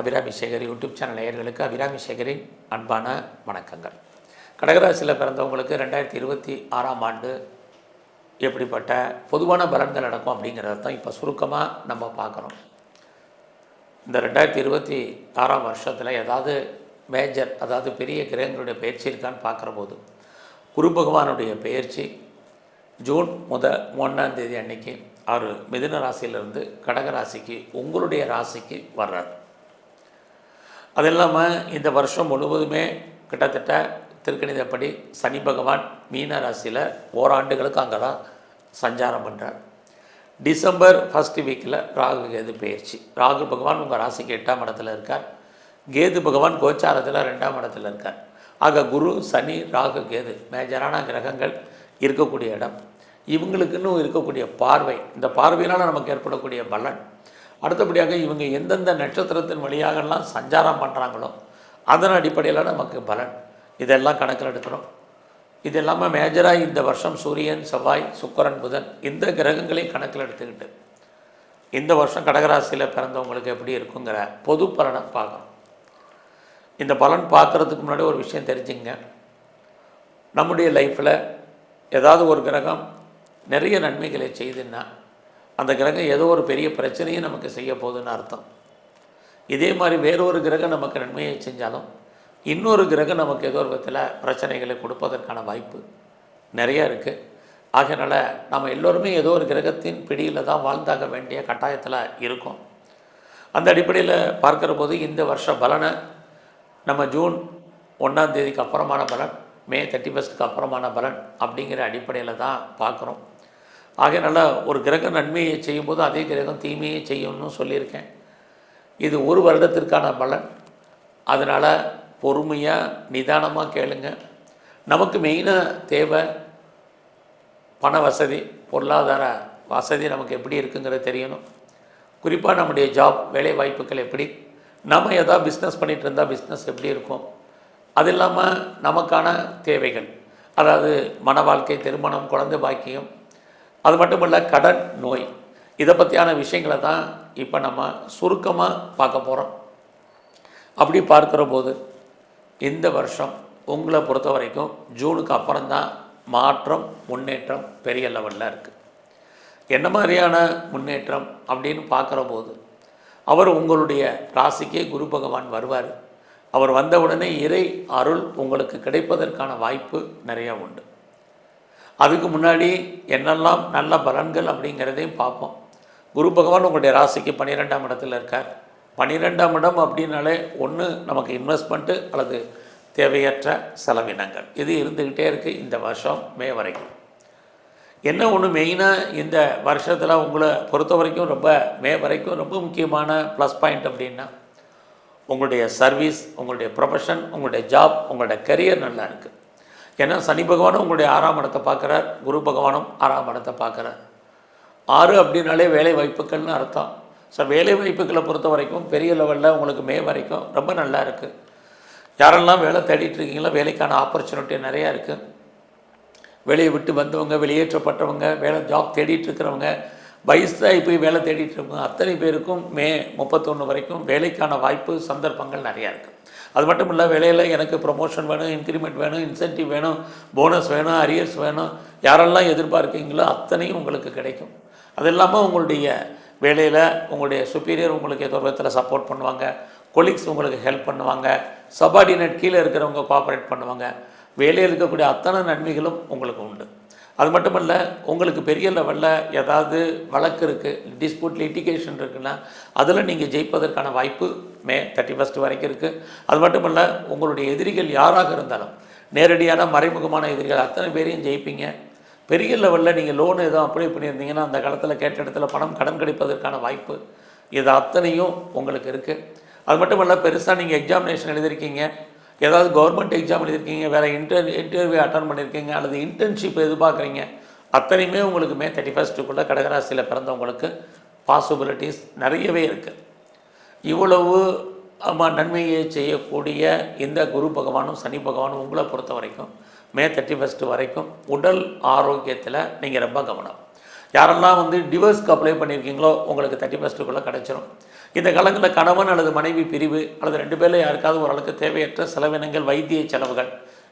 Abirami Sekar YouTube channel நேயர்களுக்கு அபிராமி சேகரின் அன்பான வணக்கங்கள். கடகராசியில் பிறந்தவங்களுக்கு ரெண்டாயிரத்தி இருபத்தி ஆறாம் ஆண்டு எப்படிப்பட்ட பொதுவான பலன்கள் நடக்கும் அப்படிங்கிறத தான் இப்போ சுருக்கமாக நம்ம பார்க்குறோம் இந்த ரெண்டாயிரத்தி இருபத்தி ஆறாம் வருஷத்தில் ஏதாவது மேஜர் அதாவது பெரிய கிரகங்களுடைய பயிற்சி இருக்கான்னு பார்க்குற போது குரு பகவானுடைய பயிற்சி ஜூன் முத ஒன்றாம் தேதி அன்னைக்கு அவர் மிதுன ராசியிலிருந்து கடக ராசிக்கு உங்களுடைய ராசிக்கு வர்றார். அது இல்லாமல் இந்த வருஷம் முழுவதுமே கிட்டத்தட்ட திருக்கணிதப்படி சனி பகவான் மீன ராசியில் ஓராண்டுகளுக்கு அங்கே தான் சஞ்சாரம் பண்ணுறார் டிசம்பர் ஃபஸ்ட் வீக்கில் ராகு கேது பயிற்சி ராகு பகவான் உங்கள் ராசிக்கு எட்டாம் இடத்துல இருக்கார். கேது பகவான் கோச்சாரத்தில் ரெண்டாம் இடத்துல இருக்கார். ஆக குரு சனி ராகு கேது மேஜரான கிரகங்கள் இருக்கக்கூடிய இடம். இவங்களுக்குன்னு இருக்கக்கூடிய பார்வை இந்த பார்வையினால் நமக்கு ஏற்படக்கூடிய பலன் அடுத்தபடியாக இவங்க எந்தெந்த நட்சத்திரத்தின் வழியாகலாம் சஞ்சாரம் பண்ணுறாங்களோ அதன் அடிப்படையில் நமக்கு பலன். இதெல்லாம் கணக்கில் எடுக்கிறோம் இது இல்லாமல் மேஜராக இந்த வருஷம் சூரியன் செவ்வாய் சுக்கரன் புதன் இந்த கிரகங்களையும் கணக்கில் எடுத்துக்கிட்டு இந்த வருஷம் கடகராசியில் பிறந்தவங்களுக்கு எப்படி இருக்குங்கிற பொது பலனை பார்க்கணும். இந்த பலன் பார்க்குறதுக்கு முன்னாடி ஒரு விஷயம் தெரிஞ்சுங்க நம்முடைய லைஃப்பில் ஏதாவது ஒரு கிரகம் நிறைய நன்மைகளை செய்துன்னா அந்த கிரகம் ஏதோ ஒரு பெரிய பிரச்சனையை நமக்கு செய்ய போகுதுன்னு அர்த்தம். இதே மாதிரி வேறொரு கிரகம் நமக்கு நன்மையை செஞ்சாலும் இன்னொரு கிரகம் நமக்கு ஏதோ ஒரு விதத்தில் பிரச்சனைகளை கொடுப்பதற்கான வாய்ப்பு நிறையா இருக்குது ஆகையினால் நம்ம எல்லோருமே ஏதோ ஒரு கிரகத்தின் பிடியில் தான் வாழ்ந்தாக வேண்டிய கட்டாயத்தில் இருக்கும். அந்த அடிப்படையில் பார்க்குற போது இந்த வருஷ பலனை நம்ம ஜூன் ஒன்றாம் தேதிக்கு அப்புறமான பலன் மே தேர்ட்டி ஃபஸ்ட்டுக்கு அப்புறமான பலன் அப்படிங்கிற அடிப்படையில் தான் பார்க்குறோம். ஆகையினால ஒரு கிரகம் நன்மையை செய்யும்போது அதே கிரகம் தீமையை செய்யணும்னு சொல்லியிருக்கேன். இது ஒரு வருடத்திற்கான பலன். அதனால் பொறுமையாக நிதானமாக கேளுங்க. நமக்கு மெயினாக தேவை பண வசதி பொருளாதார வசதி நமக்கு எப்படி இருக்குங்கிறது தெரியணும். குறிப்பாக நம்முடைய ஜாப் வேலை வாய்ப்புகள் எப்படி நம்ம எதாவது பிஸ்னஸ் பண்ணிகிட்டு இருந்தால் பிஸ்னஸ் எப்படி இருக்கும். அது இல்லாமல் நமக்கான தேவைகள். அதாவது மன வாழ்க்கை திருமணம் குழந்தை பாக்கியம் அது மட்டும் இல்லை கடன் நோய். இதை பற்றியான விஷயங்களை தான் இப்போ நம்ம சுருக்கமாக பார்க்க போகிறோம் அப்படி பார்க்குற போது இந்த வருஷம் உங்களை பொறுத்த வரைக்கும் ஜூனுக்கு அப்புறம் தான் மாற்றம் முன்னேற்றம் பெரிய லெவலில் இருக்குது என்ன மாதிரியான முன்னேற்றம் அப்படின்னு பார்க்குற போது அவர் உங்களுடைய ராசிக்கே குரு பகவான் வருவார். அவர் வந்த உடனே இறை அருள் உங்களுக்கு கிடைப்பதற்கான வாய்ப்பு நிறையா உண்டு. அதுக்கு முன்னாடி என்னெல்லாம் நல்ல பலன்கள் அப்படிங்கிறதையும் பார்ப்போம். குரு பகவான் உங்களுடைய ராசிக்கு பன்னிரெண்டாம் இடத்துல இருக்கார். பன்னிரெண்டாம் இடம் அப்படின்னாலே ஒன்று நமக்கு இன்வெஸ்ட்மெண்ட்டு அல்லது தேவையற்ற செலவினங்கள். இது இருந்துக்கிட்டே இருக்குது இந்த வருஷம் மே வரைக்கும். என்ன ஒன்று மெயினாக இந்த வருஷத்தில் உங்களை பொறுத்த வரைக்கும் ரொம்ப மே வரைக்கும் ரொம்ப முக்கியமான ப்ளஸ் பாயிண்ட் அப்படின்னா உங்களுடைய சர்வீஸ் உங்களுடைய ப்ரொஃபஷன் உங்களுடைய ஜாப் உங்களுடைய கரியர் நல்லா இருக்குது ஏன்னா சனி பகவானும் உங்களுடைய ஆறாம் இடத்தை பார்க்குறார் குரு பகவானும் ஆறாம் இடத்தை பார்க்குறார். ஆறு அப்படின்னாலே வேலை வாய்ப்புகள்னு அர்த்தம். ஸோ வேலை வாய்ப்புகளை பொறுத்த வரைக்கும் பெரிய லெவலில் உங்களுக்கு மே வரைக்கும் ரொம்ப நல்லா இருக்குது யாரெல்லாம் வேலை தேடிட்டு இருக்கீங்களோ வேலைக்கான ஆப்பர்ச்சுனிட்டி நிறையா இருக்குது வெளியே விட்டு வந்தவங்க வெளியேற்றப்பட்டவங்க வேலை ஜாப் தேடிட்டு இருக்கிறவங்க வயசாகி போய் வேலை தேடிட்டு இருக்கவங்க அத்தனை பேருக்கும் மே முப்பத்தொன்று வரைக்கும் வேலைக்கான வாய்ப்பு சந்தர்ப்பங்கள் நிறையா இருக்குது அது மட்டும் இல்லை வேலையில் எனக்கு ப்ரொமோஷன் வேணும் இன்க்ரிமெண்ட் வேணும் இன்சென்டிவ் வேணும் போனஸ் வேணும் அரியர்ஸ் வேணும். யாரெல்லாம் எதிர்பார்க்கீங்களோ அத்தனையும் உங்களுக்கு கிடைக்கும். அது இல்லாமல் உங்களுடைய வேலையில் உங்களுடைய சுப்பீரியர் உங்களுக்கு ஏதோ விதத்தில் சப்போர்ட் பண்ணுவாங்க. கொலீக்ஸ் உங்களுக்கு ஹெல்ப் பண்ணுவாங்க. சபார்டினேட் கீழே இருக்கிறவங்க கோஆப்ரேட் பண்ணுவாங்க. வேலையில் இருக்கக்கூடிய அத்தனை நன்மைகளும் உங்களுக்கு உண்டு. அது மட்டும் இல்லை உங்களுக்கு பெரிய லெவலில் ஏதாவது வழக்கு இருக்குது டிஸ்பியூட் லிட்டிகேஷன் இருக்குன்னா அதில் நீங்கள் ஜெயிப்பதற்கான வாய்ப்பு மே தேர்ட்டி ஃபஸ்ட் வரைக்கும் இருக்குது அது மட்டும் இல்லை உங்களுடைய எதிரிகள் யாராக இருந்தாலும் நேரடியான மறைமுகமான எதிரிகள் அத்தனை பேரையும் ஜெயிப்பீங்க. பெரிய லெவலில் நீங்கள் லோன் எதுவும் அப்ளை பண்ணியிருந்தீங்கன்னா அந்த காலத்தில் கேட்ட இடத்துல பணம் கடன் கிடைப்பதற்கான வாய்ப்பு இது அத்தனையும் உங்களுக்கு இருக்குது அது மட்டும் இல்லை பெருசாக நீங்கள் எக்ஸாமினேஷன் எழுதியிருக்கீங்க. ஏதாவது கவர்மெண்ட் எக்ஸாம் எழுதியிருக்கீங்க வேறு இன்டர் இன்டர்வியூ அட்டன் பண்ணியிருக்கீங்க அல்லது இன்டர்ன்ஷிப் எதிர்பார்க்குறீங்க அத்தனையுமே உங்களுக்கு மே தேர்ட்டி ஃபஸ்ட்டுக்குள்ளே கடகராசியில் பிறந்தவங்களுக்கு பாசிபிலிட்டிஸ் நிறையவே இருக்குது இவ்வளவு ஆமாம் நன்மையை செய்யக்கூடிய இந்த குரு பகவானும் சனி பகவானும் உங்களை பொறுத்த வரைக்கும் மே தேர்ட்டி ஃபஸ்ட்டு வரைக்கும் உடல் ஆரோக்கியத்தில் நீங்கள் ரொம்ப கவனம். யாரெல்லாம் வந்து டிவோர்ஸ்க்கு அப்ளை பண்ணியிருக்கீங்களோ உங்களுக்கு தேர்ட்டி ஃபஸ்ட்டுக்குள்ளே கிடச்சிரும். இந்த காலங்களில் கணவன் அல்லது மனைவி பிரிவு அல்லது ரெண்டு பேரில் யாருக்காவது ஓரளவுக்கு தேவையற்ற செலவினங்கள் வைத்திய செலவுகள்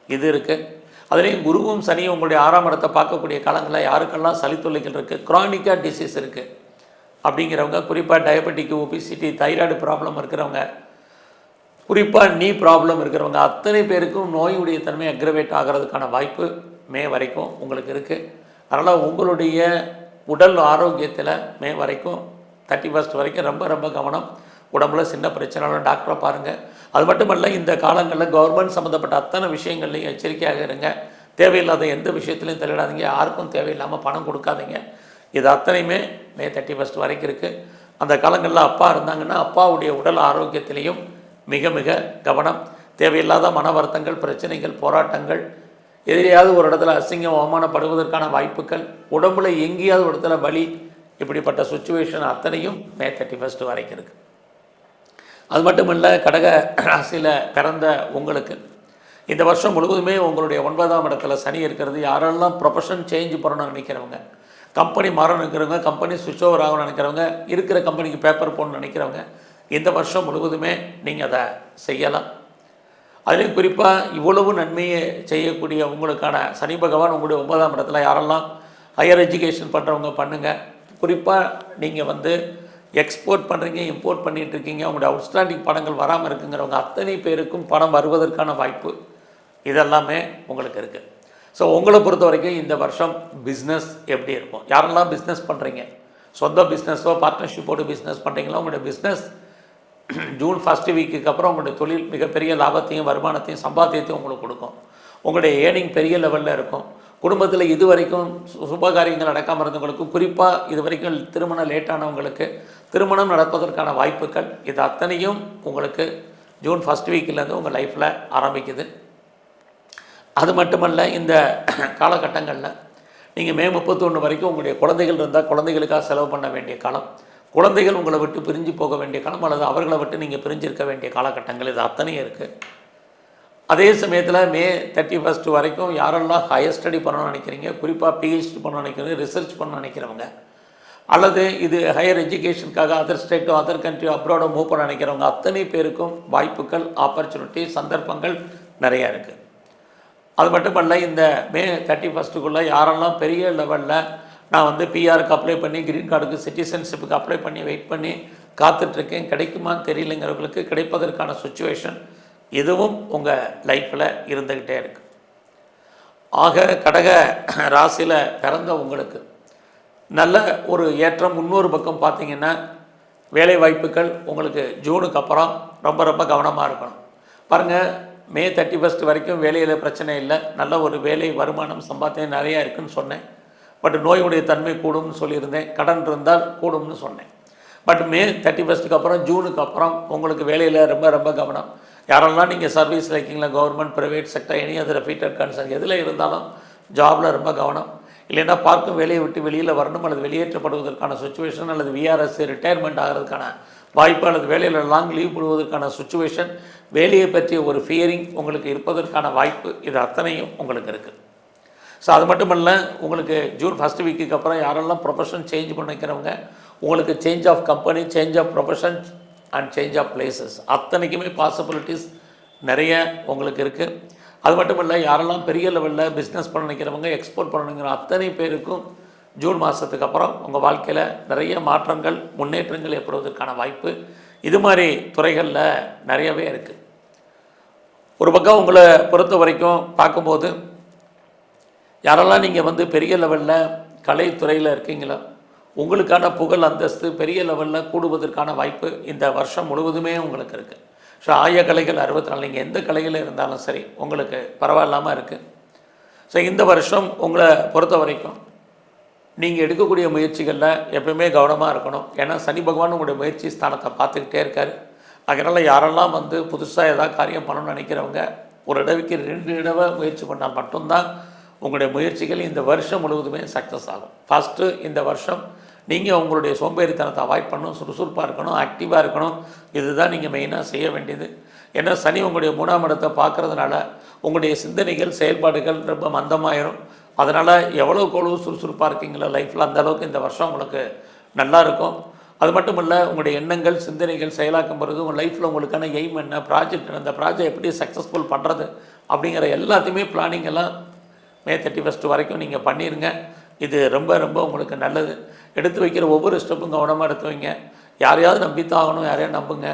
இது இருக்குது அதுலேயும் குருவும் சனியும் உங்களுடைய ஆறாம் இடத்தை பார்க்கக்கூடிய காலங்களில் யாருக்கெல்லாம் சளி தொல்லைகள் இருக்குது க்ரானிக்காக டிசீஸ் இருக்குது அப்படிங்கிறவங்க குறிப்பாக டயபெட்டிக் ஒபிசிட்டி தைராய்டு ப்ராப்ளம் இருக்கிறவங்க குறிப்பாக நீ ப்ராப்ளம் இருக்கிறவங்க அத்தனை பேருக்கும் நோயுடைய தன்மை அக்ரவேட் ஆகிறதுக்கான வாய்ப்பு மே வரைக்கும் உங்களுக்கு இருக்குது அதனால் உங்களுடைய உடல் ஆரோக்கியத்தில் மே வரைக்கும் தேர்ட்டி ஃபஸ்ட் வரைக்கும் ரொம்ப ரொம்ப கவனம். உடம்புல சின்ன பிரச்சனைலாம் டாக்டரை பாருங்கள் அது மட்டுமல்ல இந்த காலங்களில் கவர்மெண்ட் சம்மந்தப்பட்ட அத்தனை விஷயங்கள்லையும் எச்சரிக்கையாக இருங்க. தேவையில்லாத எந்த விஷயத்துலையும் தலையிடாதீங்க யாருக்கும் தேவையில்லாமல் பணம் கொடுக்காதீங்க. இது அத்தனையுமே மே தேர்ட்டி ஃபஸ்ட் வரைக்கும் இருக்குது அந்த காலங்களில் அப்பா இருந்தாங்கன்னா அப்பாவுடைய உடல் ஆரோக்கியத்திலையும் மிக மிக கவனம். தேவையில்லாத மன வருத்தங்கள் பிரச்சனைகள் போராட்டங்கள் எதிரியாவது ஒரு இடத்துல அசிங்கம் அவமானப்படுவதற்கான வாய்ப்புகள் உடம்புல எங்கேயாவது ஒரு இடத்துல வலி இப்படிப்பட்ட சுச்சுவேஷன் அத்தனையும் மே தேர்ட்டி ஃபஸ்ட்டு வரைக்கும் இருக்குது அது மட்டும் இல்லை கடக ராசியில் பிறந்த உங்களுக்கு இந்த வருஷம் முழுவதுமே உங்களுடைய ஒன்பதாம் இடத்துல சனி இருக்கிறது. யாரெல்லாம் ப்ரொஃபஷன் சேஞ்ச் பண்ணணும்னு நினைக்கிறவங்க கம்பெனி மாறணும் நினைக்கிறவங்க கம்பெனி சுவிட்ச் ஓவர் ஆகணும்னு நினைக்கிறவங்க இருக்கிற கம்பெனிக்கு பேப்பர் போடணும்னு நினைக்கிறவங்க இந்த வருஷம் முழுவதுமே நீங்கள் அதை செய்யலாம். அதுலேயும் குறிப்பாக இவ்வளவு நன்மையை செய்யக்கூடிய உங்களுக்கான சனி பகவான் உங்களுடைய ஒன்பதாம் இடத்துல யாரெல்லாம் ஹையர் எஜுகேஷன் பண்ணுறவங்க பண்ணுங்கள் குறிப்பாக நீங்கள் வந்து எக்ஸ்போர்ட் பண்ணுறீங்க இம்போர்ட் பண்ணிகிட்டு இருக்கீங்க. உங்களுடைய அவுட்ஸ்டாண்டிங் பணங்கள் வராமல் இருக்குங்கிறவங்க அத்தனை பேருக்கும் பணம் வருவதற்கான வாய்ப்பு இதெல்லாமே உங்களுக்கு இருக்குது ஸோ உங்களை பொறுத்த வரைக்கும் இந்த வருஷம் பிஸ்னஸ் எப்படி இருக்கும்? யாரெல்லாம் பிஸ்னஸ் பண்ணுறீங்க சொந்த பிஸ்னஸோ பார்ட்னர்ஷிப்போடு பிஸ்னஸ் பண்ணுறீங்களோ உங்களுடைய பிஸ்னஸ் ஜூன் ஃபஸ்ட்டு வீக்குக்கு அப்புறம் உங்களுடைய தொழில் மிகப்பெரிய லாபத்தையும் வருமானத்தையும் சம்பாத்தியத்தையும் உங்களுக்கு கொடுக்கும். உங்களுடைய ஏர்னிங் பெரிய லெவலில் இருக்கும். குடும்பத்தில் இது வரைக்கும் சு- சுபகாரியங்கள் நடக்காமல் இருந்தவங்களுக்கு குறிப்பாக இது வரைக்கும் திருமணம் லேட்டானவங்களுக்கு திருமணம் நடப்பதற்கான வாய்ப்புகள் இது அத்தனையும் உங்களுக்கு ஜூன் ஃபஸ்ட் வீக்கிலேருந்து உங்கள் லைஃப்பில் ஆரம்பிக்குது. அது மட்டுமல்ல இந்த காலகட்டங்களில் நீங்கள் மே முப்பத்தொன்று வரைக்கும் உங்களுடைய குழந்தைகள் இருந்தால் குழந்தைகளுக்காக செலவு பண்ண வேண்டிய காலம். குழந்தைகள் உங்களை விட்டு பிரிஞ்சு போக வேண்டிய காலம் அல்லது அவர்களை விட்டு நீங்கள் பிரிஞ்சிருக்க வேண்டிய காலகட்டங்கள் இது அத்தனையும் இருக்குது அதே சமயத்தில் மே தேர்ட்டி ஃபஸ்ட்டு வரைக்கும் யாரெல்லாம் ஹையர் ஸ்டடி பண்ணணும்னு நினைக்கிறீங்க குறிப்பாக பிஹெச்டி பண்ணணும்னு நினைக்கிறீங்க ரிசர்ச் பண்ணணும்னு நினைக்கிறவங்க. அல்லது இது ஹையர் எஜுகேஷனுக்காக அதர் ஸ்டேட்டோ அதர் கண்ட்ரியோ அப்ராடோ மூவ் பண்ண நினைக்கிறவங்க அத்தனை பேருக்கும் வாய்ப்புகள் ஆப்பர்ச்சுனிட்டி சந்தர்ப்பங்கள் நிறையா இருக்குது அது மட்டுமல்ல இந்த மே தேர்ட்டி ஃபஸ்ட்டுக்குள்ளே யாரெல்லாம் பெரிய லெவலில் நான் வந்து பிஆருக்கு அப்ளை பண்ணி கிரீன் கார்டுக்கு சிட்டிசன்ஷிப்புக்கு அப்ளை பண்ணி வெயிட் பண்ணி காத்துட்ருக்கேன். கிடைக்குமான்னு தெரியலைங்கிறவங்களுக்கு கிடைப்பதற்கான சுச்சுவேஷன் இதுவும் உங்கள் லைஃப்பில் இருந்துக்கிட்டே இருக்கு. ஆக கடக ராசியில் பிறந்த உங்களுக்கு நல்ல ஒரு ஏற்றம் இன்னொரு பக்கம் பார்த்தீங்கன்னா வேலை வாய்ப்புகள் உங்களுக்கு ஜூனுக்கு அப்புறம் ரொம்ப ரொம்ப கவனமாக இருக்கணும். பாருங்கள் மே தேர்ட்டி ஃபஸ்ட் வரைக்கும் வேலையில் பிரச்சனை இல்லை. நல்ல ஒரு வேலை வருமானம் சம்பாத்தியம் நிறையா இருக்குன்னு சொன்னேன். பட் நோயுடைய தன்மை கூடும்னு சொல்லியிருந்தேன். கடன் இருந்தால் கூடும்னு சொன்னேன். பட் மே தேர்ட்டி ஃபஸ்ட்டுக்கு அப்புறம் ஜூனுக்கு அப்புறம் உங்களுக்கு வேலையில் ரொம்ப ரொம்ப கவனம். யாரெல்லாம் நீங்கள் சர்வீஸ் இருக்கீங்களா கவர்மெண்ட் ப்ரைவேட் செக்டர் எனி அதில் ஃபீட்டர் கன்சர்ன் எதில் இருந்தாலும் ஜாபில் ரொம்ப கவனம். இல்லைன்னா பார்க்கும் வேலையை விட்டு வெளியில் வரணும் அல்லது வெளியேற்றப்படுவதற்கான சுச்சுவேஷன் அல்லது விஆர்எஸ் ரிட்டையர்மெண்ட் ஆகிறதுக்கான வாய்ப்பு அல்லது வேலையில் லாங் லீவ் போடுவதற்கான சுச்சுவேஷன் வேலையை பற்றிய ஒரு ஃபியரிங் உங்களுக்கு இருப்பதற்கான வாய்ப்பு இது அத்தனையும் உங்களுக்கு இருக்குது ஸோ அது மட்டும் இல்லை உங்களுக்கு ஜூன் ஃபஸ்ட் வீக்குக்கு அப்புறம் யாரெல்லாம் ப்ரொஃபஷன் சேஞ்ச் பண்ணிக்கிறவங்க உங்களுக்கு change of company change of profession and change of places அத்தனைக்குமே possibilities நிறைய உங்களுக்கு இருக்குது அது மட்டும் இல்லை யாரெல்லாம் பெரிய லெவலில் பிஸ்னஸ் பண்ண நினைக்கிறவங்க எக்ஸ்போர்ட் பண்ணணுங்கிற அத்தனை பேருக்கும் ஜூன் மாதத்துக்கு அப்புறம் உங்கள் வாழ்க்கையில் நிறைய மாற்றங்கள் முன்னேற்றங்கள் ஏற்படுவதற்கான வாய்ப்பு. இது மாதிரி துறைகளில் நிறையவே இருக்குது ஒரு பக்கம் உங்களை பொறுத்த வரைக்கும் பார்க்கும்போது யாரெல்லாம் நீங்கள் வந்து பெரிய லெவலில் கலைத்துறையில் இருக்கீங்களோ உங்களுக்கான புகழ் அந்தஸ்து பெரிய லெவலில் கூடுவதற்கான வாய்ப்பு இந்த வருஷம் முழுவதுமே உங்களுக்கு இருக்குது ஸோ ஆய கலைகள் அறுபத்தி நாலு நீங்கள் எந்த கலையில் இருந்தாலும் சரி உங்களுக்கு பரவாயில்லாமல் இருக்குது ஸோ இந்த வருஷம் உங்களை பொறுத்த வரைக்கும் நீங்கள் எடுக்கக்கூடிய முயற்சிகளில் எப்பயுமே கவனமாக இருக்கணும். ஏன்னா சனி பகவான் உங்களுடைய முயற்சி ஸ்தானத்தை பார்த்துக்கிட்டே இருக்கார். அதனால் யாரெல்லாம் வந்து புதுசாக ஏதாவது காரியம் பண்ணணும்னு நினைக்கிறவங்க ஒரு தடவைக்கு ரெண்டு தடவை முயற்சி பண்ணால் மட்டும்தான் உங்களுடைய முயற்சிகள் இந்த வருஷம் முழுவதுமே சக்ஸஸ் ஆகும். ஃபஸ்ட்டு இந்த வருஷம் நீங்கள் உங்களுடைய சோம்பேறித்தனத்தை அவாய்ட் பண்ணணும் சுறுசுறுப்பாக இருக்கணும் ஆக்டிவாக இருக்கணும். இதுதான் நீங்கள் மெயினாக செய்ய வேண்டியது. ஏன்னா சனி உங்களுடைய மூணாம் இடத்தை பார்க்குறதுனால உங்களுடைய சிந்தனைகள் செயல்பாடுகள் ரொம்ப மந்தமாயிரும். அதனால் எவ்வளோக்கு எவ்வளோ சுறுசுறுப்பாக இருக்கீங்களோ லைஃப்பில் அந்த அளவுக்கு இந்த வருஷம் உங்களுக்கு நல்லா இருக்கும். அது மட்டும் இல்லை உங்களுடைய எண்ணங்கள் சிந்தனைகள் செயலாக்கும் பொழுது உங்கள் லைஃப்பில் உங்களுக்கான எய்ம் என்ன ப்ராஜெக்ட் என்ன அந்த ப்ராஜெக்ட் எப்படி சக்ஸஸ்ஃபுல் பண்ணுறது அப்படிங்கிற எல்லாத்தையுமே பிளானிங் எல்லாம் மே தேர்ட்டி ஃபஸ்ட்டு வரைக்கும் நீங்கள் பண்ணிடுங்க இது ரொம்ப ரொம்ப உங்களுக்கு நல்லது. எடுத்து வைக்கிற ஒவ்வொரு ஸ்டெப்பும் கவனமாக எடுத்து வைங்க. யாரையாவது நம்பித்தான் ஆகணும் நம்புங்க.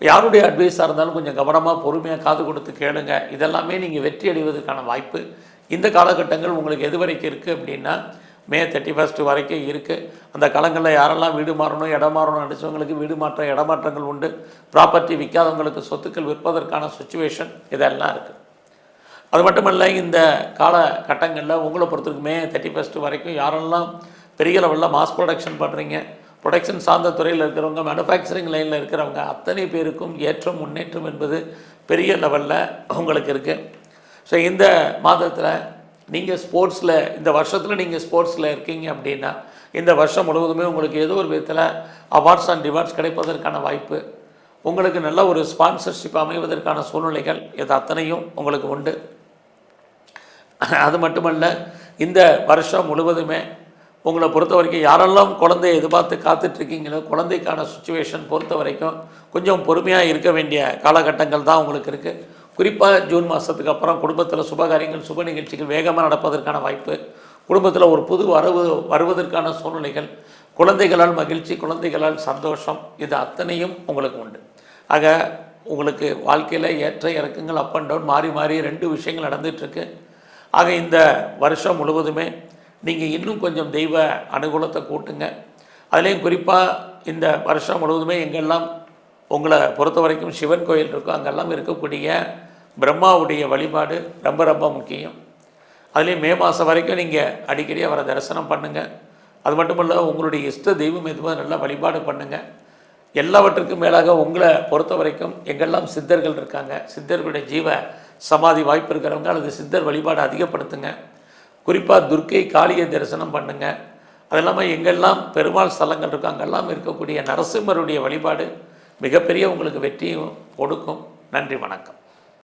யாருடைய அட்வைஸாக இருந்தாலும் கொஞ்சம் கவனமாக பொறுமையாக காது கொடுத்து கேளுங்க. இதெல்லாமே நீங்கள் வெற்றி அடைவதற்கான வாய்ப்பு இந்த காலகட்டங்கள் உங்களுக்கு எது வரைக்கும் இருக்குது அப்படின்னா மே தேர்ட்டி ஃபஸ்ட்டு வரைக்கும் இருக்குது அந்த காலங்களில் யாரெல்லாம் வீடு மாறணும் இடம் மாறணும் நினச்சவங்களுக்கு வீடு மாற்றம் இடமாற்றங்கள் உண்டு. ப்ராப்பர்ட்டி விற்காதவங்களுக்கு சொத்துக்கள் விற்பதற்கான சுச்சுவேஷன் இதெல்லாம் இருக்குது அது மட்டுமல்ல இந்த காலகட்டங்களில் உங்களை பொறுத்தருக்குமே தேர்ட்டி ஃபஸ்ட்டு வரைக்கும் யாரெல்லாம் பெரிய லெவலில் மாஸ் ப்ரொடக்ஷன் பண்ணுறீங்க ப்ரொடக்ஷன் சார்ந்த துறையில் இருக்கிறவங்க மேனுஃபேக்சரிங் லைனில் இருக்கிறவங்க அத்தனை பேருக்கும் ஏற்றம் முன்னேற்றம் என்பது பெரிய லெவலில் உங்களுக்கு இருக்குது ஸோ இந்த மாதத்தில் நீங்கள் ஸ்போர்ட்ஸில் இந்த வருஷத்தில் நீங்கள் ஸ்போர்ட்ஸில் இருக்கீங்க அப்படின்னா இந்த வருஷம் முழுவதுமே உங்களுக்கு ஏதோ ஒரு விதத்தில் அவார்ட்ஸ் அண்ட் ரிவார்ட்ஸ் கிடைப்பதற்கான வாய்ப்பு உங்களுக்கு நல்ல ஒரு ஸ்பான்சர்ஷிப் அமைவதற்கான சூழ்நிலைகள் இது அத்தனையும் உங்களுக்கு உண்டு. அது மட்டுமல்ல இந்த வருஷம் முழுவதுமே உங்களை பொறுத்த வரைக்கும் யாரெல்லாம் குழந்தையை எதிர்பார்த்து காத்துட்ருக்கீங்களோ குழந்தைக்கான சுச்சுவேஷன் பொறுத்த வரைக்கும் கொஞ்சம் பொறுமையாக இருக்க வேண்டிய காலகட்டங்கள் தான் உங்களுக்கு இருக்குது குறிப்பாக ஜூன் மாதத்துக்கு அப்புறம் குடும்பத்தில் சுபகாரியங்கள் சுப நிகழ்ச்சிகள் வேகமாக நடப்பதற்கான வாய்ப்பு குடும்பத்தில் ஒரு புது வரவு வருவதற்கான சூழ்நிலைகள் குழந்தைகளால் மகிழ்ச்சி குழந்தைகளால் சந்தோஷம் இது அத்தனையும் உங்களுக்கு உண்டு. ஆக உங்களுக்கு வாழ்க்கையில் ஏற்ற இறக்கங்கள் அப் அண்ட் டவுன் மாறி மாறி ரெண்டு விஷயங்கள் நடந்துகிட்ருக்கு ஆக இந்த வருஷம் முழுவதுமே நீங்கள் இன்னும் கொஞ்சம் தெய்வ அனுகூலத்தை கூட்டுங்க. அதுலேயும் குறிப்பாக இந்த வருஷம் முழுவதுமே எங்கெல்லாம் உங்களை பொறுத்த வரைக்கும் சிவன் கோயில் இருக்கோ அங்கெல்லாம் இருக்கக்கூடிய பிரம்மாவுடைய வழிபாடு ரொம்ப ரொம்ப முக்கியம். அதுலேயும் மே மாதம் வரைக்கும் நீங்கள் அடிக்கடி அவரை தரிசனம் பண்ணுங்கள் அது மட்டும் இல்லை உங்களுடைய இஷ்ட தெய்வம் எதுவும் நல்லா வழிபாடு பண்ணுங்கள் எல்லாவற்றுக்கும் மேலாக உங்களை பொறுத்த வரைக்கும் எங்கெல்லாம் சித்தர்கள் இருக்காங்க சித்தர்களுடைய ஜீவ சமாதி வாய்ப்பு இருக்கிறவங்க அல்லது சித்தர் வழிபாடு அதிகப்படுத்துங்க. குறிப்பாக துர்க்கை காளியை தரிசனம் பண்ணுங்க. அது இல்லாமல் எங்கெல்லாம் பெருமாள் ஸ்தலங்கள் இருக்கோ அங்கெல்லாம் இருக்கக்கூடிய நரசிம்மருடைய வழிபாடு மிகப்பெரிய உங்களுக்கு வெற்றியும் கொடுக்கும். நன்றி வணக்கம்.